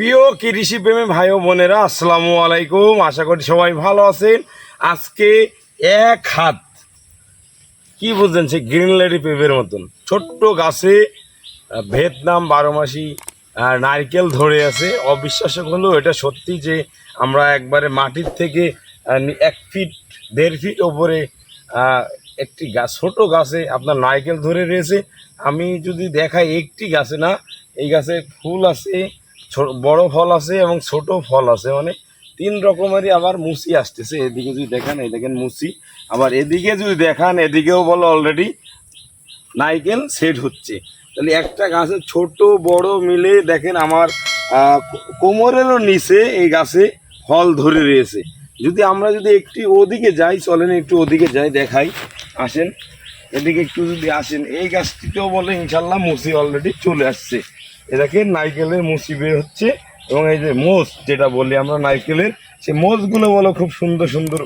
প্রিয় কৃষি প্রেমী ভাই বোনেরা, আসসালামু আলাইকুম। আশা করি সবাই ভালো আছেন। আজকে এক হাত, কি বুঝলেন সে গ্রিন লেডি পেঁপের মতন? ছোট্ট গাছে ভিয়েতনাম বারো মাসি নারকেল ধরে আছে। অবিশ্বাস্য হলেও এটা সত্যি যে আমরা একবারে মাটির থেকে এক ফিট, দেড় ফিট ওপরে একটি গাছ ছোটো গাছে আপনার নারকেল ধরে রয়েছে। আমি যদি দেখাই একটি গাছে না, এই গাছে ফুল আছে বড় ফল আছে এবং ছোট ফল আছে মানে তিন রকমেরই আবার মুসি আসতেছে। এদিকে যদি দেখান, এই দেখেন মুসি। আবার এদিকে যদি দেখান, এদিকেও বলো অলরেডি নাইকেল সেট হচ্ছে। তাহলে একটা গাছের ছোট, বড় মিলে দেখেন আমার কোমরেরও নিচে এই গাছে ফল ধরে রয়েছে। যদি আমরা যদি একটি ওদিকে যাই, চলেন একটু ওদিকে যাই, দেখাই। আসেন, এদিকে একটু যদি আসেন, এই গাছটিতেও বলে ইনশাল্লাহ মুসি অলরেডি চলে আসছে। এ দেখেন নাইকেলের মুসি বের হচ্ছে এবং এই যে মোষ যেটা বলি আমরা নাইকেলের সে মোষগুলো বলো খুব সুন্দর সুন্দর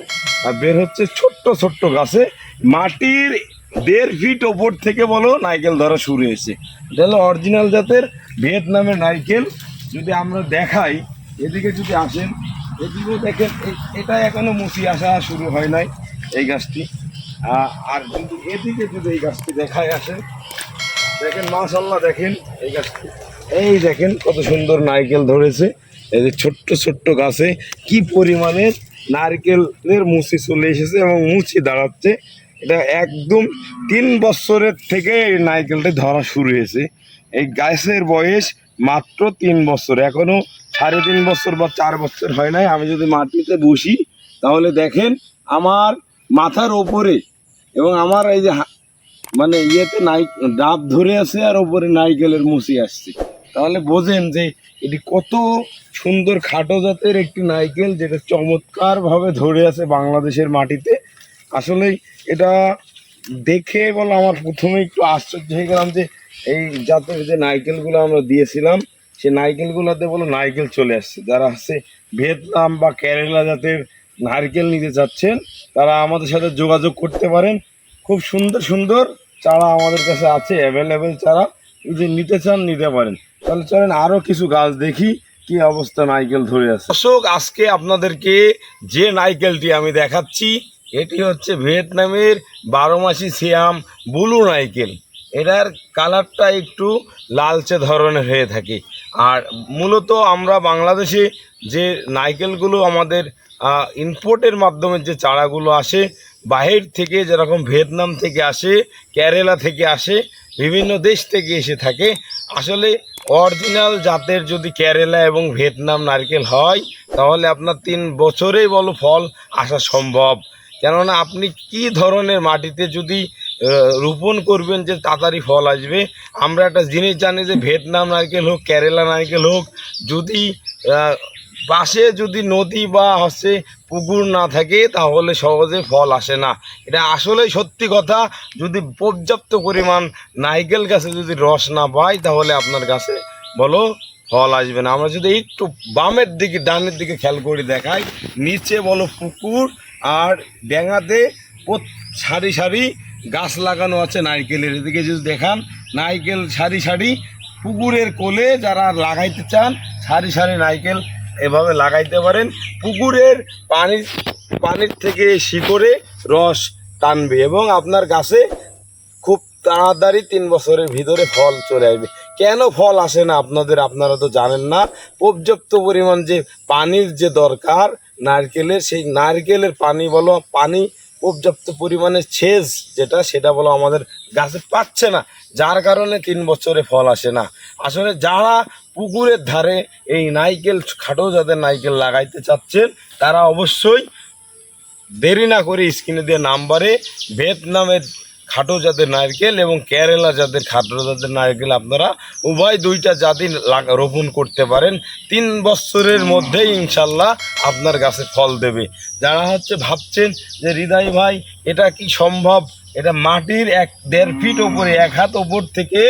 বের হচ্ছে ছোট্ট ছোট্ট গাছে। মাটির দেড় ফিট ওপর থেকে বলো নাইকেল ধরা শুরু হয়েছে। এটা অরিজিনাল জাতের ভিয়েতনামের নাইকেল যদি আমরা দেখাই, এদিকে যদি আসেন এদিকেও দেখেন এটা এখনও মুসি আসা শুরু হয় নাই এই গাছটি। আর কিন্তু এদিকে যদি এই গাছটি দেখায় আসেন, দেখেন মাশাল্লাহ দেখেন এই গাছটি। এই দেখেন কত সুন্দর নারকেল ধরেছে। এই যে ছোট্ট ছোট্ট গাছে কি পরিমাণে নারকেলের মুচি চলে এসেছে এবং মুচি দাঁড়াচ্ছে। এটা একদম তিন বছরের থেকে এই নারকেলটা ধরা শুরু হয়েছে। এই গাছের বয়স মাত্র তিন বছর। এখনও সাড়ে তিন বছর বা চার বছর হয় নাই। আমি যদি মাটিতে বসি, তাহলে দেখেন আমার মাথার ওপরে এবং আমার এই যে মানে ইয়েতে নাই ডাব ধরে আছে আর ওপরে নাইকেলের মুসি আসছে। তাহলে বোঝেন যে এটি কত সুন্দর খাটো জাতের একটি নাইকেল যেটা চমৎকারভাবে ধরে আছে বাংলাদেশের মাটিতে। আসলে এটা দেখে বলো আমার প্রথমে একটু আশ্চর্য হয়ে গেলাম যে এই জাতের যে নাইকেলগুলো আমরা দিয়েছিলাম সে নাইকেলগুলোতে বলো নাইকেল চলে আসছে। যারা হচ্ছে ভিয়েতনাম বা কেরালা জাতের নারকেল নিতে চাচ্ছেন, তারা আমাদের সাথে যোগাযোগ করতে পারেন। খুব সুন্দর সুন্দর চারা আমাদের কাছে আছে অ্যাভেলেবেল চারা। যদি নিতে চান, নিতে পারেন। তাহলে চলেন আরও কিছু গাছ দেখি, কি অবস্থা নাইকেল ধরে আছে। দর্শক, আজকে আপনাদেরকে যে নাইকেলটি আমি দেখাচ্ছি, এটি হচ্ছে ভিয়েতনামের বারো মাসি সিয়াম বুলু নাইকেল। এটার কালারটা একটু লালচে ধরনের হয়ে থাকে। আর মূলত আমরা বাংলাদেশে যে নাইকেলগুলো আমাদের ইম্পোর্টের মাধ্যমে যে চারাগুলো আসে, বাহির থেকে যেরকম ভিয়েতনাম থেকে আসে, কেরালা থেকে আসে বিভিন্ন দেশ থেকে এসে থাকে। আসলে অরিজিনাল জাতের যদি কেরালা এবং ভিয়েতনাম নারকেল হয়, তাহলে আপনার তিন বছরেই বলো ফল আসা সম্ভব। কেননা আপনি কি ধরনের মাটিতে যদি রোপণ করবেন যে তাড়াতাড়ি ফল আসবে, আমরা একটা জিনিস জানি যে ভিয়েতনাম নারকেল হোক, কেরালা নারকেল হোক, যদি পাশে যদি নদী বা হচ্ছে পুকুর না থাকে, তাহলে সহজে ফল আসে না। এটা আসলেই সত্যি কথা। যদি পর্যাপ্ত পরিমাণ নাইকেল গাছে যদি রস না পাই তাহলে আপনার গাছে বলো ফল আসবে না। আমরা যদি একটু বামের দিকে, ডানের দিকে খেয়াল করে দেখাই, নিচে বলো পুকুর আর ডেঙাতে সারি সারি গাছ লাগানো আছে নারকেলের। এদিকে যদি দেখান, নারকেল সারি সারি পুকুরের কোলে যারা লাগাইতে চান, সারি সারি নারকেল এভাবে লাগাইতে পারেন। পুকুরের পানি, পানির থেকে শিকড়ে রস টানবে এবং আপনার গাছে খুব তাড়াতাড়ি তিন বছরের ভিতরে ফল চলে আসবে। কেন ফল আসে না আপনাদের? আপনারা তো জানেন না। পর্যাপ্ত পরিমাণ যে পানির যে দরকার, নারকেলের, সেই নারকেলের পানি বলো, পানি পর্যাপ্ত পরিমাণে সেচ যেটা, সেটা বলো আমাদের গাছে পাচ্ছে না। যার কারণে তিন বছরে ফল আসে না। আসলে যারা পুকুরের ধারে এই নাইকেল খাটো যাদের নাইকেল লাগাইতে চাচ্ছেন, তারা অবশ্যই দেরি না করে স্ক্রিনে দিয়ে নাম্বারে ভিয়েতনামের খাটো জাতের নারকেল এবং কেরালা জাতের খাটো জাতের নারকেল আপনারা উভয় দুইটা জাতি রোপণ করতে পারেন। তিন বছরের মধ্যেই ইনশাল্লাহ আপনার গাছে ফল দেবে। যারা হচ্ছে ভাবছেন যে হৃদয় ভাই, এটা কি সম্ভব? এটা মাটির এক দেড় ফিট ওপরে, এক হাত ওপর থেকে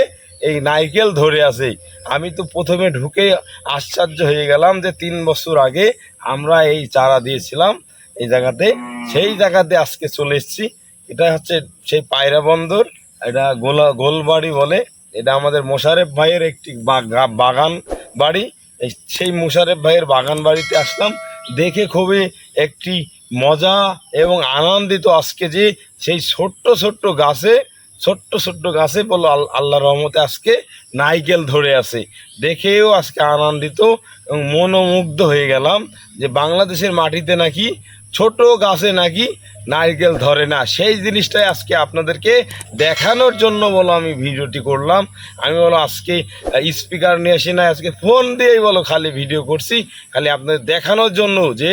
এই নাইকেল ধরে আছে। আমি তো প্রথমে ঢুকে আশ্চর্য হয়ে গেলাম যে তিন বছর আগে আমরা এই চারা দিয়েছিলাম এই জায়গাতে। সেই জায়গাতে আজকে চলে এসেছি। এটা হচ্ছে সেই পায়রা বন্দর, এটা গোলা, গোলবাড়ি বলে। এটা আমাদের মোশারেফ ভাইয়ের একটি বাগা- বাগান বাড়ি। এই- সেই মুশারেফ ভাইয়ের বাগান বাড়িতে আসলাম। দেখে খুবই একটি মজা এবং আনন্দিত আজকে যে সেই ছোট্ট ছোট্ট গাছে ছোট্ট ছোট্ট গাছে বলো আল- আল্লাহ রহমতে আজকে নাইকেল ধরে আছে। দেখেও আজকে আনন্দিত এবং মনোমুগ্ধ হয়ে গেলাম যে বাংলাদেশের মাটিতে নাকি ছোট গাছে নাকি নারকেল ধরে না। সেই জিনিসটাই আজকে আপনাদেরকে দেখানোর জন্য বলো আমি ভিডিওটি করলাম। আমি বলো আজকে স্পিকার নিয়ে আসি না, আজকে ফোন দিয়েই বলো খালি ভিডিও করছি। খালি আপনাদের দেখানোর জন্য যে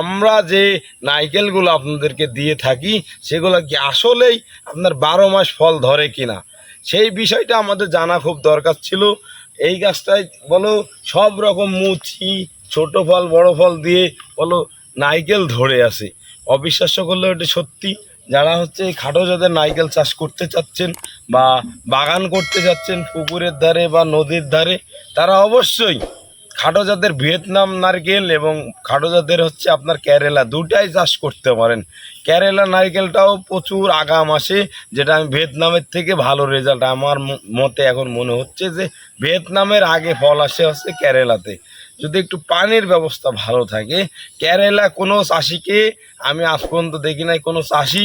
আমরা যে নারকেলগুলো আপনাদেরকে দিয়ে থাকি, সেগুলো কি আসলেই আপনার বারো মাস ফল ধরে কিনা? সেই বিষয়টা আমাদের জানা খুব দরকার ছিল। এই গাছটায় বলো সব রকম মুচি, ছোট ফল, বড় ফল দিয়ে বলো নাইকেল ধরে আছে। অবিশ্বাস্য করলেও এটা সত্যি। যারা হচ্ছে খাটো জাতের নাইকেল চাষ করতে চাচ্ছেন বা বাগান করতে চাচ্ছেন পুকুরের ধারে বা নদীর ধারে, তারা অবশ্যই খাটো জাতের ভিয়েতনাম নারকেল এবং খাটো জাতের হচ্ছে আপনার কেরালা দুটাই চাষ করতে পারেন। কেরালা নারকেলটাও প্রচুর আগাম আসে, যেটা আমি ভিয়েতনামের থেকে ভালো রেজাল্ট আমার মতে এখন মনে হচ্ছে যে ভিয়েতনামের আগে ফল আসে হচ্ছে কেরালাতে। যদি একটু পানির ব্যবস্থা ভালো থাকে। কেরালা কোনো চাষিকে আমি আজ পর্যন্ত দেখি নাই, কোনো চাষি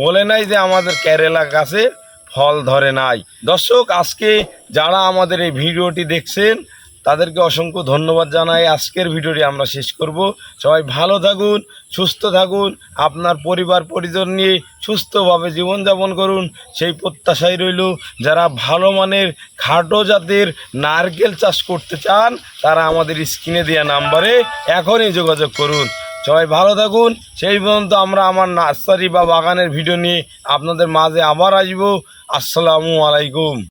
বলে নাই যে আমাদের কেরালা গাছে ফল ধরে নাই। দর্শক, আজকে যারা আমাদের এই ভিডিওটি দেখছেন তাদেরকে অসংখ্য ধন্যবাদ জানাই। আজকের ভিডিওটি আমরা শেষ করব। সবাই ভালো থাকুন, সুস্থ থাকুন, আপনার পরিবার, পরিজন নিয়ে সুস্থভাবে জীবনযাপন করুন। সেই প্রত্যাশাই রইল, যারা ভালো মানের খাটো জাতের নারকেল চাষ করতে চান, তারা আমাদের স্ক্রিনে দেওয়া নাম্বারে এখনই যোগাযোগ করুন। সবাই ভালো থাকুন। সেই পর্যন্ত আমরা আমার নার্সারি বা বাগানের ভিডিও নিয়ে আপনাদের মাঝে আবার আসব। আসসালামু আলাইকুম।